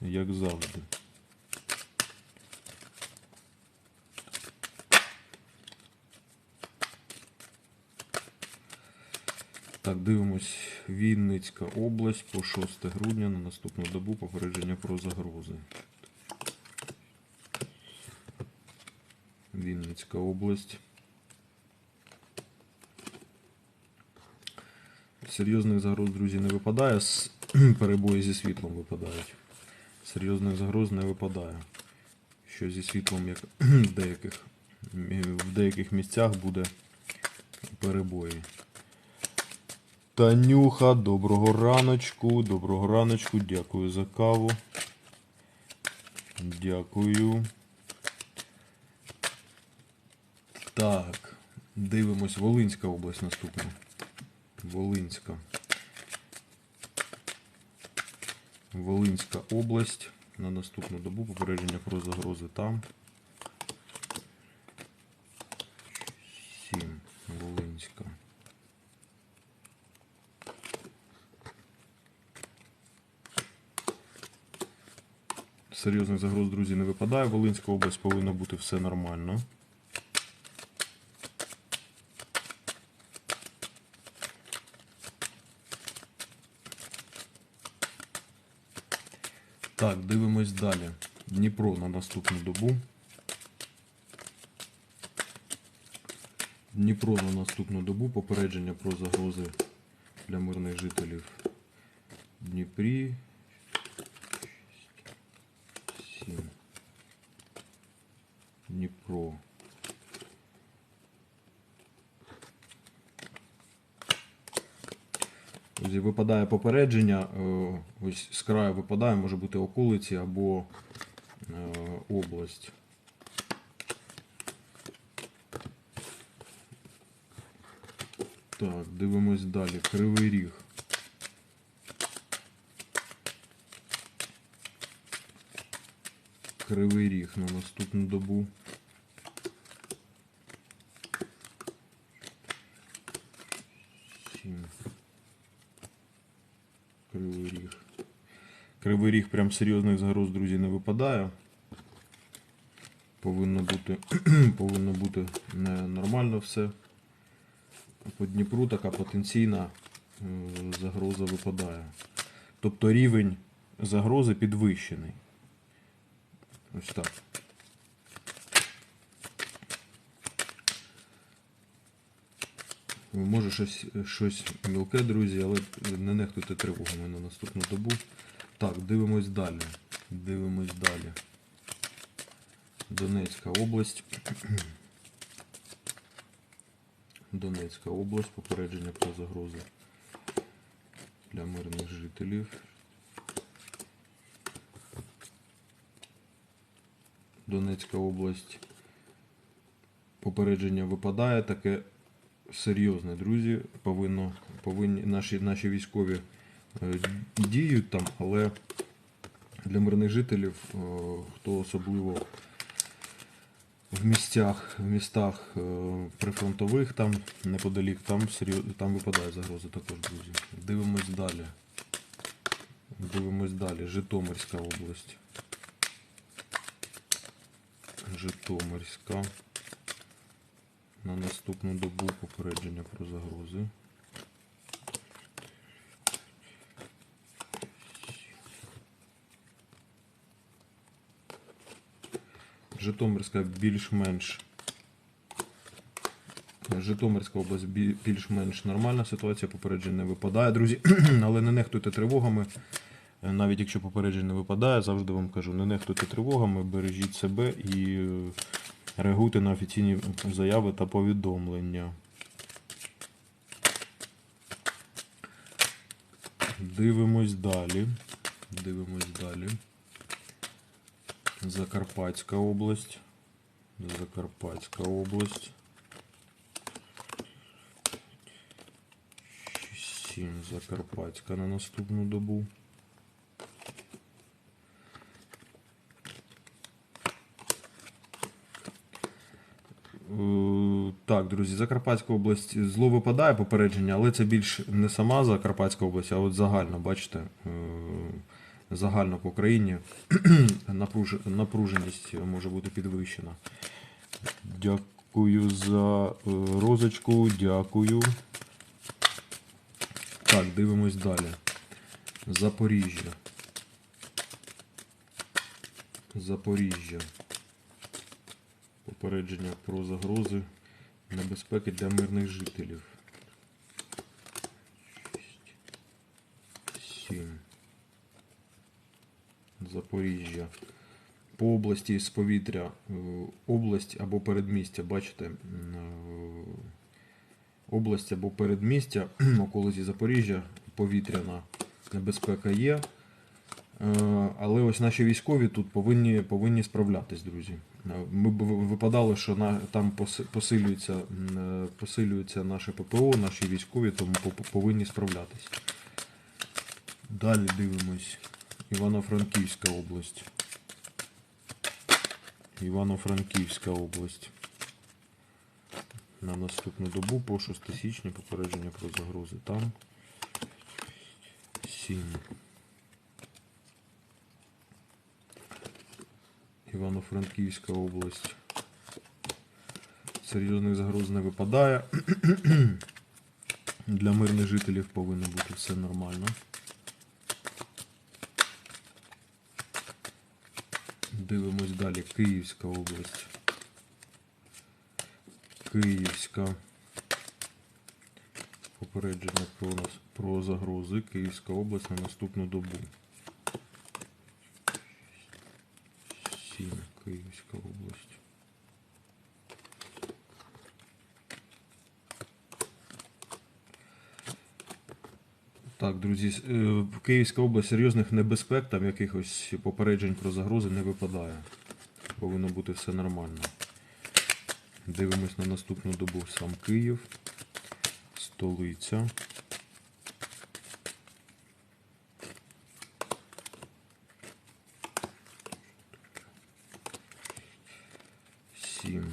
як завжди. Так, дивимось. Вінницька область по 6 грудня на наступну добу попередження про загрози. Вінницька область. Серйозних загроз, друзі, не випадає. Перебої зі світлом випадають. Серйозних загроз не випадає. Що зі світлом, як в деяких, в деяких місцях буде перебої. Танюха, доброго раночку, доброго раночку, дякую за каву. Дякую. Так, дивимось, Волинська область наступна. Волинська. Волинська область. На наступну добу попередження про загрози там. 7. Волинська. Серйозних загроз, друзі, не випадає. Волинська область повинна бути все нормально. Так, дивимось далі. Дніпро на наступну добу. Дніпро на наступну добу. Попередження про загрози для мирних жителів в Дніпрі. 7. Дніпро. Друзі, випадає попередження, е, ось з краю випадає, може бути околиці або е, область. Так, дивимось далі. Кривий ріг. Кривий ріг на наступну добу. Сім. Кривий ріг. Кривий ріг прям серйозних загроз, друзі, не випадає. Повинно бути, повинно бути нормально все. По Дніпру така потенційна е, загроза випадає. Тобто рівень загрози підвищений. Ось так. Може щось, щось мілке, друзі, але не нехтуйте тривогами на наступну добу. Так, дивимось далі. Дивимось далі. Донецька область. Донецька область. Попередження про загрози для мирних жителів. Донецька область. Попередження випадає таке серйозне, друзі. Повинно, повинні наші, наші військові діють там, але для мирних жителів, е, хто особливо в місцях, в містах е, прифронтових, там неподалік, там там випадає загроза також, друзі. Дивимось далі. Дивимось далі. Житомирська область. Житомирська. На наступну добу попередження про загрози. Житомирська більш-менш. Житомирська область більш-менш нормальна ситуація, попереджень не випадає, друзі. Але не нехтуйте тривогами. Е, Навіть якщо попереджень не випадає, завжди вам кажу, не нехтуйте тривогами, бережіть себе і е, реагуйте на офіційні заяви та повідомлення. Дивимось далі. Дивимось далі. Закарпатська область. Закарпатська область. 7 Закарпатська на наступну добу. Е, Так, друзі, Закарпатська область зло випадає попередження, але це більш не сама Закарпатська область, а от загально, бачите, е, загально по країні напруженість може бути підвищена. Дякую за е, розочку, дякую. Так, дивимось далі. Запоріжжя. Запоріжжя. Попередження про загрози небезпеки для мирних жителів. 7. Запоріжжя. По області з повітря е, область або передмістя, бачите, е, область або передмістя, околиці Запоріжжя, повітряна небезпека є. Е, Але ось наші військові тут повинні, повинні справлятись, друзі. Ми б випадало, що на, там посилюється, посилюється наше ППО, наші військові, тому повинні справлятись. Далі дивимось. Івано-Франківська область. Івано-Франківська область. На наступну добу по 6 січня попередження про загрози там. 7. Івано-Франківська область. Серйозних загроз не випадає. Для мирних жителів повинно бути все нормально. Дивимось далі. Київська область. Київська. Попередження про нас про загрози. Київська область на наступну добу. 7. Київська область. Так, друзі, е, в Київська область серйозних небезпек, там якихось попереджень про загрози не випадає. Повинно бути все нормально. Дивимось на наступну добу сам Київ, столиця. Сім.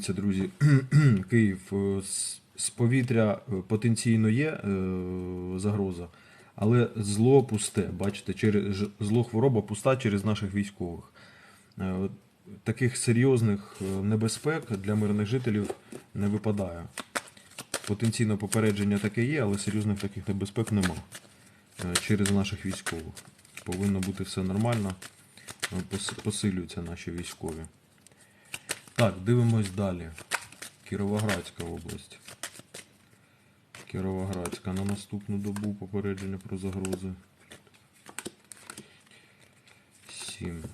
Дивіться, друзі, Київ е, з- повітря е, потенційно є е, загроза, але зло пусте. Бачите, через зло хвороба пуста через наших військових. Таких серйозних небезпек для мирних жителів не випадає. Потенційно попередження таке є, але серйозних таких небезпек нема. Через наших військових. Повинно бути все нормально. Посилюються наші військові. Так, дивимось далі. Кіровоградська область. Кіровоградська на наступну добу попередження про загрози. 7.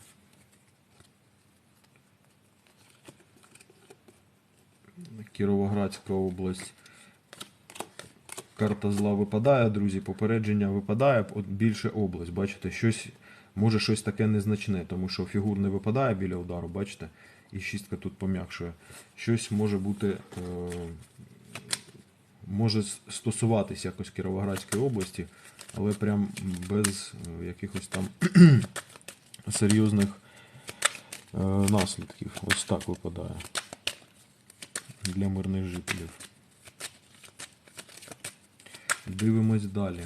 Кіровоградська область. Карта зла випадає, друзі, попередження випадає, більше область. Бачите, щось, може щось таке незначне, тому що фігур не випадає біля удару, бачите? І шістка тут пом'якшує. Щось може бути, е, може стосуватись якось Кіровоградської області, але прям без е, якихось там серйозних е, наслідків. Ось так випадає для мирних жителів. Дивимось далі.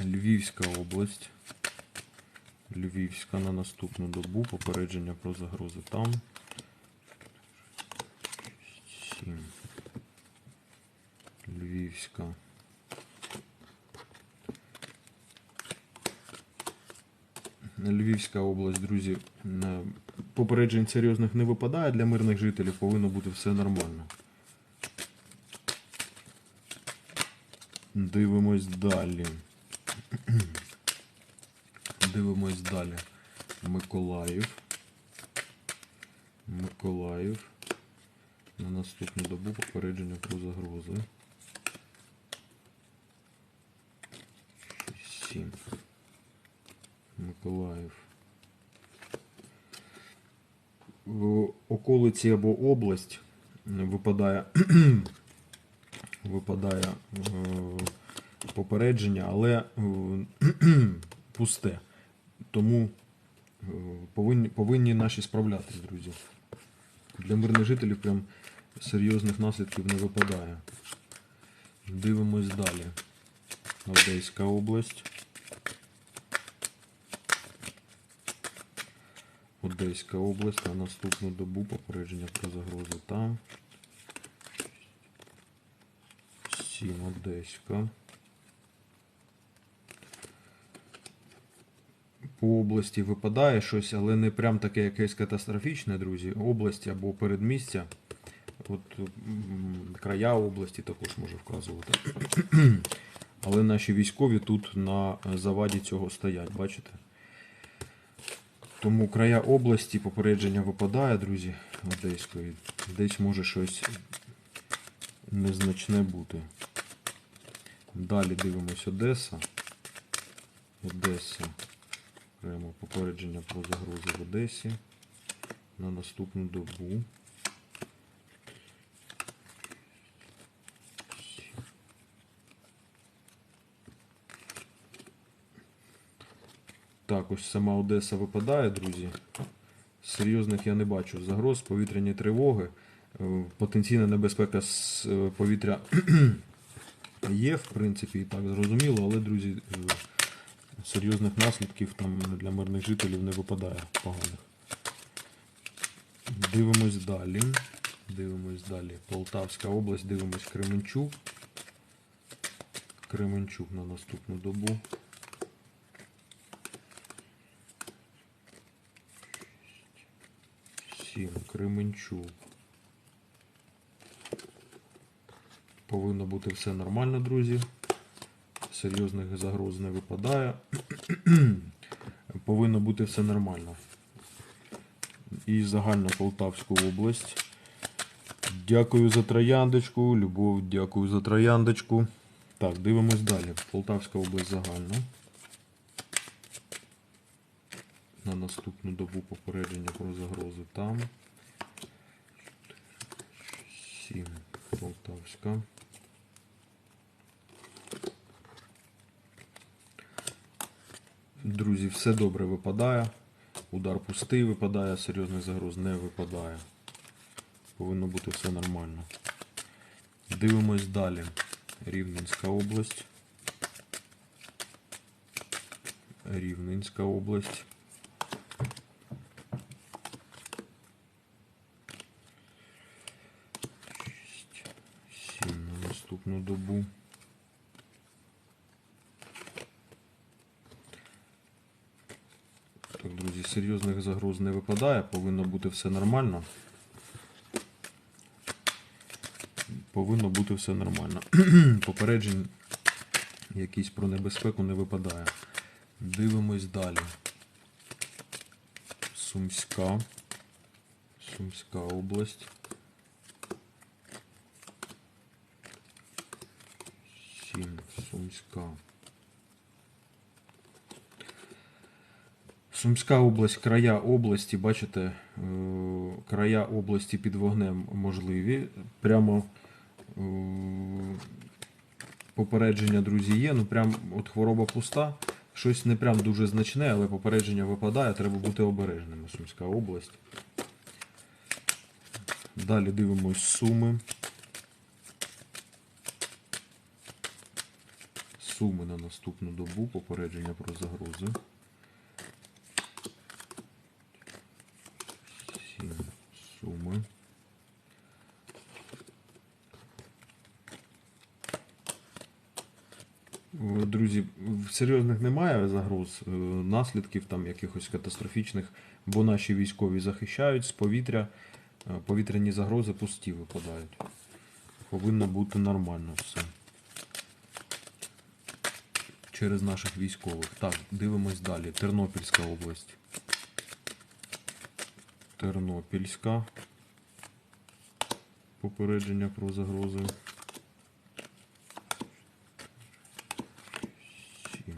Львівська область. Львівська на наступну добу. Попередження про загрози там. 7. Львівська. Львівська область, друзі, попереджень серйозних не випадає для мирних жителів, повинно бути все нормально. Дивимось далі. Дивимось далі. Миколаїв. Миколаїв. На наступну добу попередження про загрози. 7. Миколаїв. В околиці або область випадає, випадає е, попередження, але е, пусте. Тому е, повинні, повинні наші справлятись, друзі. Для мирних жителів прям серйозних наслідків не випадає. Дивимось далі. Одеська область. Одеська область на наступну добу попередження про загрози там. 7 Одеська. По області випадає щось, але не прям таке якесь катастрофічне, друзі. Область або передмістя. От края області також може вказувати. Але наші військові тут на заваді цього стоять, бачите? Тому края області попередження випадає, друзі, Одеської. Десь може щось незначне бути. Далі дивимось Одеса. Одеса. Прямо попередження про загрози в Одесі на наступну добу. Так, ось сама Одеса випадає, друзі. Серйозних я не бачу загроз, повітряні тривоги, е, потенційна небезпека з е, повітря є, в принципі, і так зрозуміло, але, друзі, е, серйозних наслідків там для мирних жителів не випадає поганих. Дивимось далі. Дивимось далі. Полтавська область, дивимось Кременчук. Кременчук на наступну добу. Сім. Кременчук. Повинно бути все нормально, друзі. Серйозних загроз не випадає. Повинно бути все нормально. І загальна Полтавську область. Дякую за трояндочку. Любов, дякую за трояндочку. Так, дивимось далі. Полтавська область загальна. На наступну добу попередження про загрози там. 7. Полтавська. Друзі, все добре випадає. Удар пустий випадає, серйозних загроз не випадає. Повинно бути все нормально. Дивимось далі. Рівненська область. Рівненська область. Шість, Сім на наступну добу. Так, друзі, серйозних загроз не випадає, повинно бути все нормально. Повинно бути все нормально. Попереджень якісь про небезпеку не випадає. Дивимось далі. Сумська. Сумська область. Сім. Сумська. Сумська область, края області, бачите, е, края області під вогнем можливі. Прямо е, попередження, друзі, є. Ну прям от хвороба пуста. Щось не прям дуже значне, але попередження випадає, треба бути обережними. Сумська область. Далі дивимось Суми. Суми на наступну добу, попередження про загрози. Сім суми. О, Друзі, в- серйозних немає загроз, е, наслідків там якихось катастрофічних, бо наші військові захищають з повітря, е, повітряні загрози пусті випадають. Повинно бути нормально все. Через наших військових. Так, дивимось далі. Тернопільська область. Тернопільська. Попередження про загрози. Сім.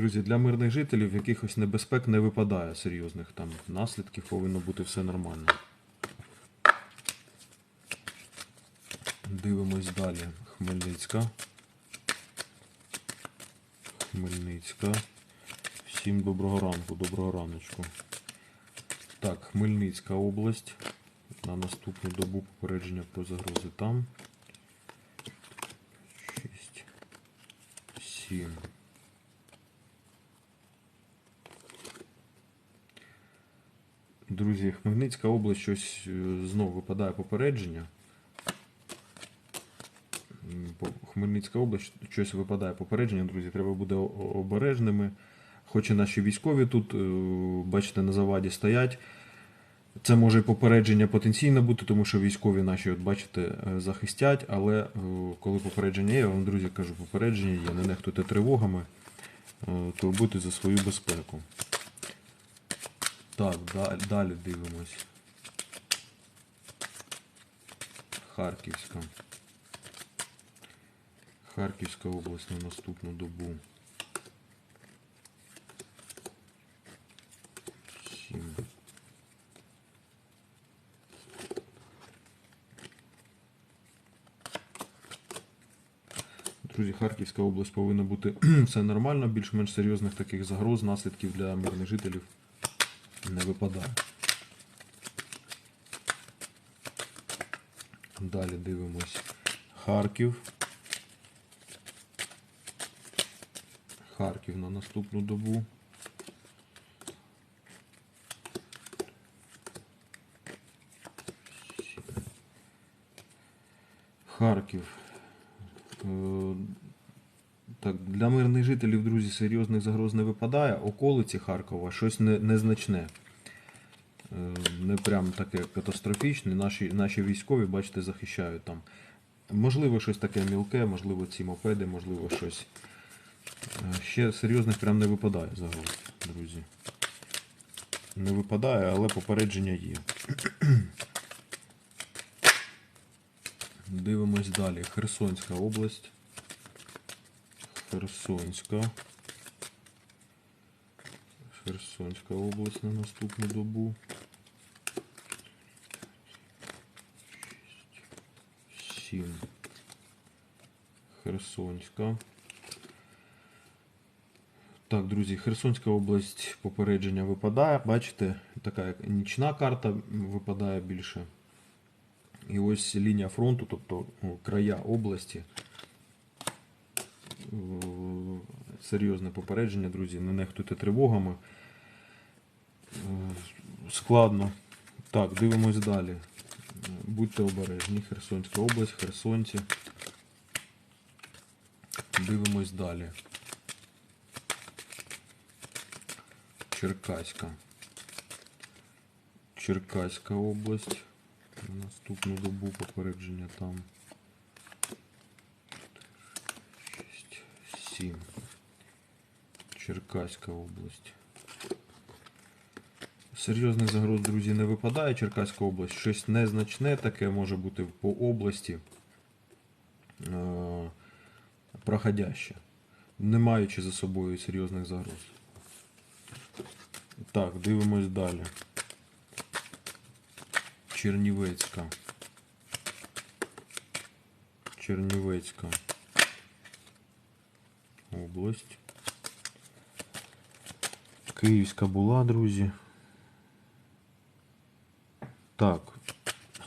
Друзі, для мирних жителів якихось небезпек не випадає серйозних там наслідків, повинно бути все нормально. Дивимось далі. Хмельницька. Хмельницька. Всім доброго ранку, доброго раночку. Так, Хмельницька область. На наступну добу попередження про загрози там. 6. 7. Друзі, Хмельницька область щось е, знову випадає попередження. Хмельницька область щось випадає попередження, друзі, треба буде обережними. Хоч і наші військові тут, е, бачите, на заваді стоять. Це може і попередження потенційно бути, тому що військові наші, от бачите, е, захистять, але коли попередження є, я вам, друзі, кажу, попередження є, не нехтуйте тривогами, турбуйте за свою безпеку. Так, далі, дивимось. Харківська. Харківська область на наступну добу. Сім. Друзі, Харківська область повинна бути все нормально, більш-менш серйозних таких загроз, наслідків для мирних жителів не випадає. Далі дивимось Харків. Харків на наступну добу. Харків. Е, Так, для мирних жителів, друзі, серйозних загроз не випадає. Околиці Харкова щось незначне. Е, Не прям таке катастрофічне. Наші, наші військові, бачите, захищають там. Можливо, щось таке мілке, можливо, ці мопеди, можливо, щось. Е, Ще серйозних прям не випадає загроз, друзі. Не випадає, але попередження є. Дивимось далі. Херсонська область. Херсонська. Херсонська область на наступну добу. Шість, Сім. Херсонська. Так, друзі, Херсонська область попередження випадає. Бачите, така нічна карта випадає більше. І ось лінія фронту, тобто края області. Серйозне попередження, друзі, не нехтуйте тривогами. Е, Складно. Так, дивимось далі. Будьте обережні. Херсонська область, Херсонці. Дивимось далі. Черкаська. Черкаська область. Наступну добу попередження там. 6, 7. Черкаська область. Серйозних загроз, друзі, не випадає. Черкаська область. Щось незначне таке може бути по області. Е, проходяще. Не маючи за собою серйозних загроз. Так, дивимось далі. Чернівецька. Чернівецька область. Київська була, друзі. Так.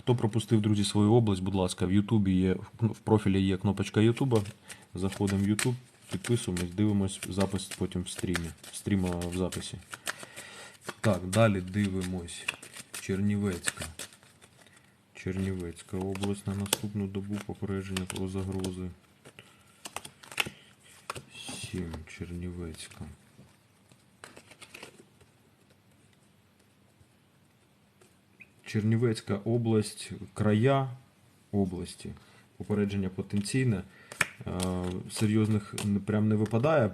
Хто пропустив, друзі, свою область, будь ласка, в Ютубі є, в профілі є кнопочка Ютуба. Заходимо в Ютуб, підписуємось, дивимось запис потім в стрімі. Стріма в записі. Так, далі дивимось. Чернівецька. Чернівецька область на наступну добу попередження про загрози. 7. Чернівецька. Чернівецька область, края області. Попередження потенційне. Е, Серйозних прям не випадає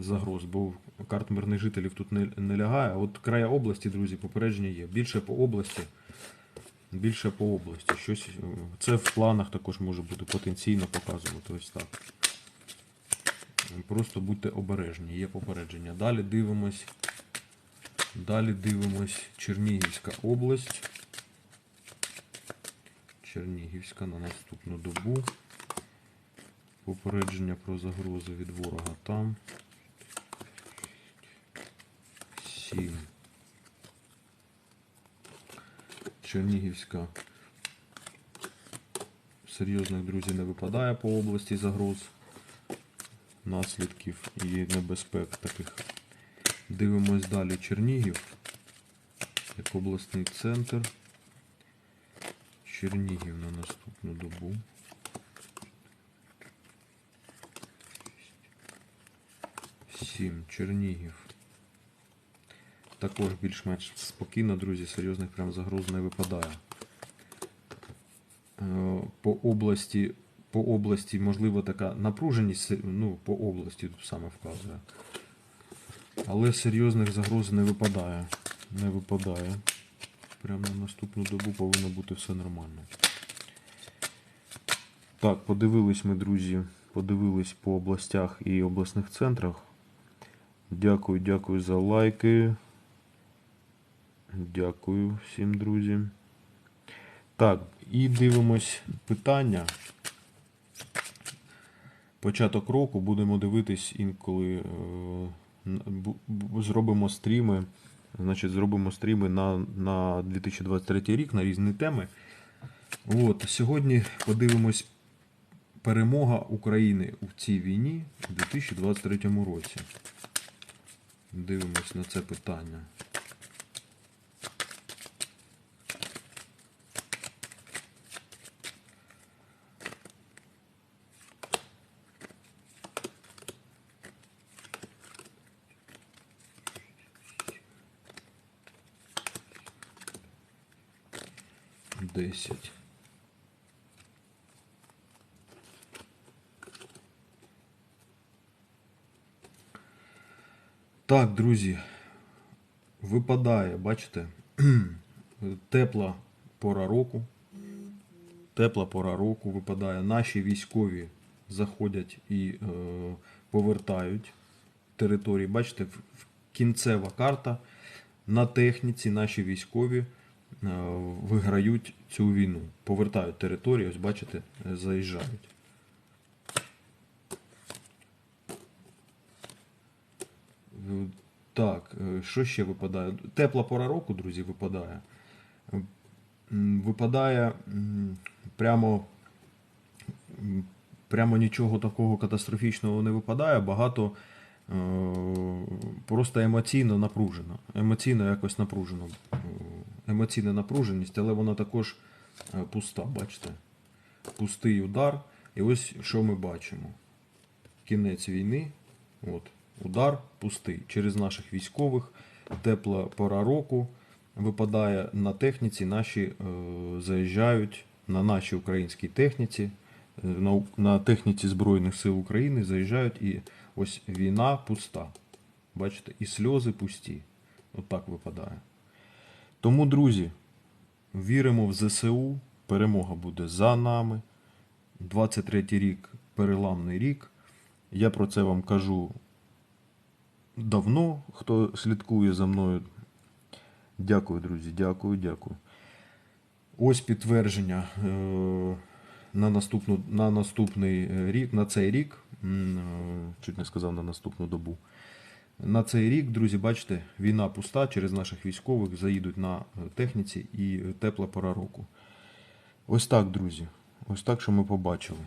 загроз, бо карт мирних жителів тут не, не лягає. От края області, друзі, попередження є. Більше по області. Більше по області. Щось, е, це в планах також може бути потенційно показувати ось так. Просто будьте обережні, є попередження. Далі дивимось. Далі дивимось Чернігівська область. Чернігівська на наступну добу. Попередження про загрози від ворога там. 7. Чернігівська. Серйозних друзів не випадає по області загроз, наслідків і небезпек таких. Дивимось далі Чернігів, як обласний центр. Чернігів на наступну добу. Сім. Чернігів. Також більш-менш спокійно, друзі, серйозних прям загроз не випадає. Е, По області, по області, можливо, така напруженість, ну, по області тут саме вказує. Але серйозних загроз не випадає. Не випадає. Прямо на наступну добу повинно бути все нормально. Так, подивились ми, друзі, подивились по областях і обласних центрах. Дякую, дякую за лайки. Дякую всім, друзі. Так, і дивимось питання. Початок року будемо дивитись інколи. Зробимо стріми. Значить, зробимо стріми на, на 2023 рік на різні теми. От, сьогодні подивимось перемога України у цій війні у 2023 році. Дивимось на це питання. Десять. Так, друзі, випадає, бачите, тепла пора року. Тепла пора року випадає. Наші військові заходять і е, повертають території. Бачите, кінцева карта. На техніці наші військові виграють цю війну. Повертають територію, ось бачите, е, заїжджають. Е, Так, е, що ще випадає? Тепла пора року, друзі, випадає. Випадає прямо, прямо нічого такого катастрофічного не випадає. Багато е, просто емоційно напружено. Емоційно якось напружено. Емоційна напруженість, але вона також е, пуста, бачите? Пустий удар. І ось що ми бачимо. Кінець війни. От, удар пустий. Через наших військових тепла пора року випадає на техніці. Наші е, заїжджають на нашій українській техніці, е, на, на техніці Збройних сил України заїжджають і ось війна пуста. Бачите, і сльози пусті. Отак випадає. Тому, друзі, віримо в ЗСУ. Перемога буде за нами. 23-й рік переламний рік. Я про це вам кажу давно, хто слідкує за мною. Дякую, друзі, дякую, дякую. Ось підтвердження е, на, наступну, на наступний е, рік, на цей рік, е, чуть не сказав на наступну добу. На цей рік, друзі, бачите, війна пуста, через наших військових заїдуть на е, техніці і тепла пора року. Ось так, друзі. Ось так, що ми побачили.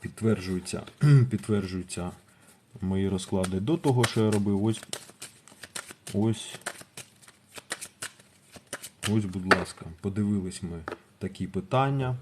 Підтверджуються, підтверджуються мої розклади до того, що я робив. Ось, ось, ось, будь ласка, подивились ми такі питання.